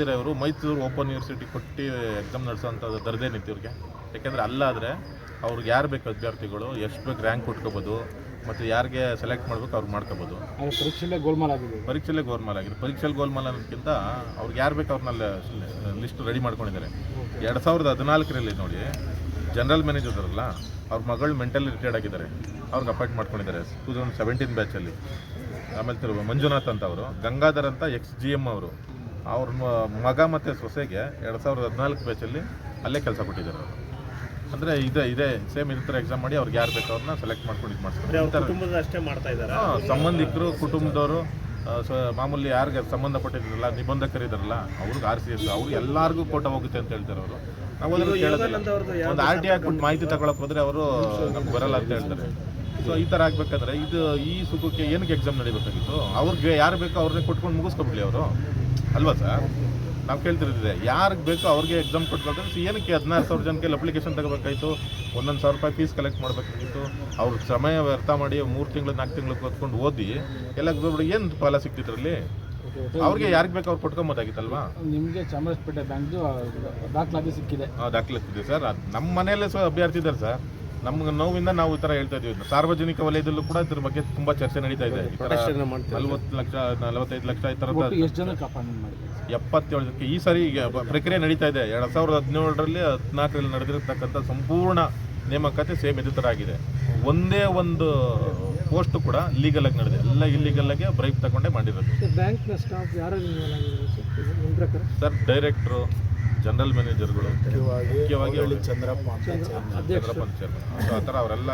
ಕೊಡ್ದಿರ ಇವರು Mysuru open university ಕೊಟ್ಟು exam ನಡೆಸೋಂಥದ್ದು ದರ್ದೇನಿತ್ತು ಇವ್ರಿಗೆ. ಯಾಕೆಂದರೆ ಅಲ್ಲಾದರೆ ಅವ್ರಿಗೆ ಯಾರು ಬೇಕು ಅಭ್ಯರ್ಥಿಗಳು ಎಷ್ಟು ಬೇಕು ರ್ಯಾಂಕ್ ಕೊಟ್ಕೋಬೋದು ಮತ್ತು ಯಾರಿಗೆ ಸೆಲೆಕ್ಟ್ ಮಾಡಬೇಕು ಅವ್ರು ಮಾಡ್ಕೋಬೋದು. ಆದರೆ ಪರೀಕ್ಷೆಯಲ್ಲೇ ಗೋಲ್ಮಾಲ್ ಆಗಿದೆ ಪರೀಕ್ಷೆಲ್ಲೇ ಗೋಲ್ಮಾಲ್ ಆಗಿದೆ ಪರೀಕ್ಷೆಯಲ್ಲಿ ಗೋಲ್ಮಾಲ್ ಅನ್ನೋದಕ್ಕಿಂತ ಅವ್ರಿಗೆ ಯಾರು ಬೇಕು ಅವ್ರನ್ನೆಲ್ಲ ಲಿಸ್ಟ್ ರೆಡಿ ಮಾಡ್ಕೊಂಡಿದ್ದಾರೆ ಎರಡು ಸಾವಿರದ ಹದಿನಾಲ್ಕರಲ್ಲಿ ನೋಡಿ ಜನರಲ್ ಮ್ಯಾನೇಜರ್ ಇದಾರಲ್ಲ ಅವ್ರ ಮಗಳು ಮೆಂಟಲಿ ರಿಟೈರ್ಡ್ ಆಗಿದ್ದಾರೆ. ಅವ್ರಿಗೆ ಅಪಾಯಿಂಟ್ ಮಾಡ್ಕೊಂಡಿದ್ದಾರೆ ಟೂ ತೌಸಂಡ್ ಸೆವೆಂಟೀನ್ ಬ್ಯಾಚಲ್ಲಿ ಆಮೇಲೆ ತಿರು ಮಂಜುನಾಥ್ ಅಂತ ಅವರು ಗಂಗಾಧರ್ ಅಂತ ಎಕ್ಸ್ ಜಿ ಎಂ ಅವರು. ಅವ್ರ ಮಗ ಮತ್ತು ಸೊಸೆಗೆ ಎರಡು ಸಾವಿರದ ಹದಿನಾಲ್ಕು ಬ್ಯಾಚಲ್ಲಿ ಅಲ್ಲೇ ಕೆಲಸ ಕೊಟ್ಟಿದ್ದಾರೆ ಅವರು. ಅಂದರೆ ಇದೆ ಇದೇ ಸೇಮ್ ಇದ್ರ ಥರ ಎಕ್ಸಾಮ್ ಮಾಡಿ ಅವ್ರಿಗೆ ಯಾರು ಬೇಕೋ ಅವ್ರನ್ನ ಸೆಲೆಕ್ಟ್ ಮಾಡ್ಕೊಂಡು ಇದು ಮಾಡ್ತಾರೆ ಅಷ್ಟೇ ಮಾಡ್ತಾ ಇದ್ದಾರೆ? ಸಂಬಂಧಿಕರು ಕುಟುಂಬದವರು ಮಾಮೂಲಿ ಯಾರಿಗೆ ಸಂಬಂಧಪಟ್ಟಿದ್ರಲ್ಲ ನಿಬಂಧಕರಿದಾರಲ್ಲ ಅವ್ರಿಗೆ ಆರ್ ಸಿ ಎಸ್ ಅವ್ರು ಎಲ್ಲರಿಗೂ ಕೋಟ ಹೋಗುತ್ತೆ ಅಂತ ಹೇಳ್ತಾರೆ ಅವರು. ನಾವು ಒಂದು ಆರ್ ಟಿ ಹಾಕ್ಬಿಟ್ಟು ಮಾಹಿತಿ ತಗೊಳಕ್ ಹೋದ್ರೆ ಅವರು ನಮ್ಗೆ ಬರಲ್ಲ ಅಂತ ಹೇಳ್ತಾರೆ. ಸೊ ಈ ಥರ ಆಗ್ಬೇಕಂದ್ರೆ ಇದು ಈ ಸುಖಕ್ಕೆ ಏನಕ್ಕೆ ಎಕ್ಸಾಮ್ ನಡಿಬೇಕಾಗಿತ್ತು? ಅವ್ರಿಗೆ ಯಾರು ಬೇಕೋ ಅವ್ರನ್ನೇ ಕೊಟ್ಕೊಂಡು ಮುಗಿಸ್ಕೊಬಿಡ್ಲಿ ಅವರು. ಅಲ್ವಾ ಸರ್? ನಾವು ಕೇಳ್ತಿರೋದಿದೆ. ಯಾರಿಗೆ ಬೇಕೋ ಅವ್ರಿಗೆ ಎಕ್ಸಾಮ್ ಕೊಟ್ಕೊಳ್ತಾರೆ. ಸೊ ಏನಕ್ಕೆ ಹದಿನಾರು ಸಾವಿರ ಜನಕ್ಕೆ ಅಪ್ಲಿಕೇಶನ್ ತಗೋಬೇಕಾಯ್ತು? ಒಂದೊಂದು ಸಾವಿರ ರೂಪಾಯಿ ಫೀಸ್ ಕಲೆಕ್ಟ್ ಮಾಡಬೇಕಾಗಿತ್ತು. ಅವ್ರ ಸಮಯ ವ್ಯರ್ಥ ಮಾಡಿ ಮೂರು ತಿಂಗಳು ನಾಲ್ಕು ತಿಂಗಳು ಕೂತ್ಕೊಂಡು ಓದಿ ಎಲ್ಲ ಏನು ಫಲ ಸಿಕ್ತಿದ್ರಲ್ಲಿ ಅವ್ರಿಗೆ ಯಾರಿಗೆ ಬೇಕು ಅವ್ರು ಕೊಟ್ಕೊಂಬೋದಾಗಿತ್ತಲ್ವಾ ನಿಮಗೆ ಚಾಮರಾಜಪೇಟೆ ಬ್ಯಾಂಕ್ದು ದಾಖಲಾತಿ ಸಿಕ್ಕಿದೆ. ಆ, ಸಿಕ್ಕಿದೆ ಸರ್. ನಮ್ಮ ಮನೆಯಲ್ಲೇ ಸಹ ಅಭ್ಯರ್ಥಿ ಇದ್ದಾರೆ ಸರ್. ನಮ್ಗೆ ನೋವಿಂದ ನಾವು ಈ ಥರ ಹೇಳ್ತಾ ಇದೀವಿ ಸಾರ್ವಜನಿಕ ವಲಯದಲ್ಲೂ ಕೂಡ ಇದ್ರ ಬಗ್ಗೆ ತುಂಬಾ ಚರ್ಚೆ ನಡೀತಾ ಇದೆ. ಈ ಥರ ನಲ್ವತ್ತು ಲಕ್ಷ ನಲವತ್ತೈದು ಲಕ್ಷ ಈ ಥರದ ಮಾಡಿದೆ ಎಪ್ಪತ್ತೇಳು ಜನಕ್ಕೆ ಈ ಸರಿ ಈಗ ಪ್ರಕ್ರಿಯೆ ನಡೀತಾ ಇದೆ. ಎರಡು ಸಾವಿರದ ಹದಿನೇಳರಲ್ಲಿ ಹದಿನಾಲ್ಕರಲ್ಲಿ ನಡೆದಿರತಕ್ಕಂಥ ಸಂಪೂರ್ಣ ನೇಮಕಾತಿ ಸೇಮ್ ಇದೇ ಥರ ಆಗಿದೆ ಒಂದೇ ಒಂದು ಪೋಸ್ಟ್ ಕೂಡ ಲೀಗಲ್ ಆಗಿ ನಡೆದಿದೆ. ಎಲ್ಲ ಇಲ್ಲಿಗಲ್ ಆಗಿ ಬ್ರೈಕ್ ತಗೊಂಡೇ ಮಾಡಿರೋದು. ಸರ್? ಡೈರೆಕ್ಟ್ರು ಜನರಲ್ ಮ್ಯಾನೇಜರ್ಗಳು ಮುಖ್ಯವಾಗಿ ಚಂದ್ರಪ್ಪ ಚಂದ್ರಪ್ಪ ಚೇರ್ಮನ್ ಆ ಥರ ಅವರೆಲ್ಲ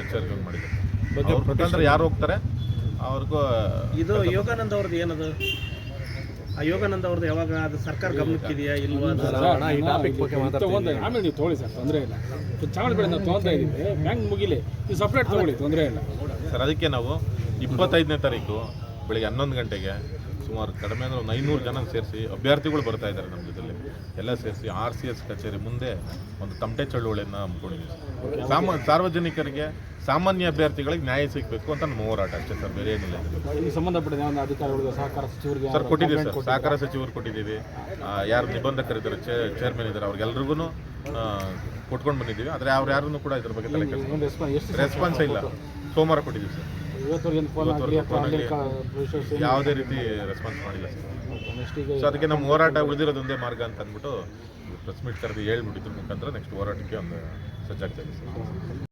ಎಚ್ಚರಿಕೆ ಮಾಡಿದ್ದಾರೆ. ಮುಖಾಂತರ ಯಾರು ಹೋಗ್ತಾರೆ? ಅವ್ರಿಗೂ ಇದು ಯೋಗಾನಂದ ಅವ್ರದ್ದು ಏನದು? ಆ ಯೋಗಾನಂದ ಅವ್ರದ್ದು ಯಾವಾಗ ಅದು ಸರ್ಕಾರ ಗಮನಕ್ಕಿದೆಯಾ ಇಲ್ವಾ? ಈ ಟಾಪಿಕ್ ಬಗ್ಗೆ ಮಾತಾಡ್ತೀನಿ. ಆಮೇಲೆ ನೀವು ತೊಗೊಳ್ಳಿ ಸರ್ ತೊಂದರೆ ಇಲ್ಲ. ಚಾಮರಾಜಪೇಟೆ ನಾವು ತೊಗೊಳ್ತಾ ಇದ್ದೀವಿ. ಬ್ಯಾಂಕ್ ಮುಗಿಲಿ. ನೀವು ಸಪ್ರೇಟ್ ತೊಗೊಳ್ಳಿ ತೊಂದರೆ ಇಲ್ಲ. ಸರ್ ಅದಕ್ಕೆ ನಾವು ಇಪ್ಪತ್ತೈದನೇ ತಾರೀಕು ಬೆಳಿಗ್ಗೆ ಹನ್ನೊಂದು ಗಂಟೆಗೆ ಸುಮಾರು ಕಡಿಮೆ ಅಂದರೆ ಒಂದು ಐನೂರು ಜನ ಸೇರಿಸಿ ಅಭ್ಯರ್ಥಿಗಳು ಬರ್ತಾ ಇದ್ದಾರೆ ನಮ್ಮ ಜೊತೆಲಿ. ಎಲ್ಲ ಸೇರಿಸಿ ಆರ್ ಸಿ ಎಸ್ ಕಚೇರಿ ಮುಂದೆ ಒಂದು ತಮಟೆ ಚಳುವಳಿಯನ್ನು ಹಮ್ಮಿಕೊಂಡಿದ್ದೀವಿ. ಸಾಮ ಸಾರ್ವಜನಿಕರಿಗೆ ಸಾಮಾನ್ಯ ಅಭ್ಯರ್ಥಿಗಳಿಗೆ ನ್ಯಾಯ ಸಿಗಬೇಕು ಅಂತ ನಮ್ಮ ಹೋರಾಟ ಅಷ್ಟೇ ಸರ್ ಬೇರೆ ಏನಿಲ್ಲ ಇದರಲ್ಲಿ. ಈ ಸಂಬಂಧಪಟ್ಟ ಯಾವ ಅಧಿಕಾರಿಗಳಿಗೆ ಸಹಕಾರ ಸಚಿವರಿಗೆ ಸರ್ ಕೊಟ್ಟಿದ್ದೀವಿ ಸರ್ ಸಹಕಾರ ಸಚಿವರು ಕೊಟ್ಟಿದ್ದೀವಿ. ಯಾರು ನಿಬಂಧಕರಿದ್ದಾರೆ ಚೇರ್ಮನ್ ಇದ್ದಾರೆ ಅವ್ರಿಗೆಲ್ರಿಗೂ ಕೊಟ್ಕೊಂಡು ಬಂದಿದ್ದೀವಿ. ಆದರೆ ಅವ್ರು ಯಾರನ್ನು ಕೂಡ ಇದ್ರ ಬಗ್ಗೆ ರೆಸ್ಪಾನ್ಸ್ ಇಲ್ಲ. ಸೋಮವಾರ ಕೊಟ್ಟಿದ್ದೀವಿ ಸರ್. ಯಾವುದೇ ರೀತಿ ರೆಸ್ಪಾನ್ಸ್ ಮಾಡಿಲ್ಲ ಸರ್. ಸೊ ಅದಕ್ಕೆ ನಮ್ಮ ಹೋರಾಟ ಉಳಿದಿರೋದು ಒಂದೇ ಮಾರ್ಗ ಅಂತ ಅಂದ್ಬಿಟ್ಟು ಪ್ರೆಸ್ ಮೀಟ್ ಕರೆದು ಹೇಳ್ಬಿಟ್ಟಿದ್ರು ಮುಖಾಂತರ ನೆಕ್ಸ್ಟ್ ಹೋರಾಟಕ್ಕೆ ಒಂದು ಸಜ್ಜಾಗ್ತಾ ಇದೆ ಸರ್.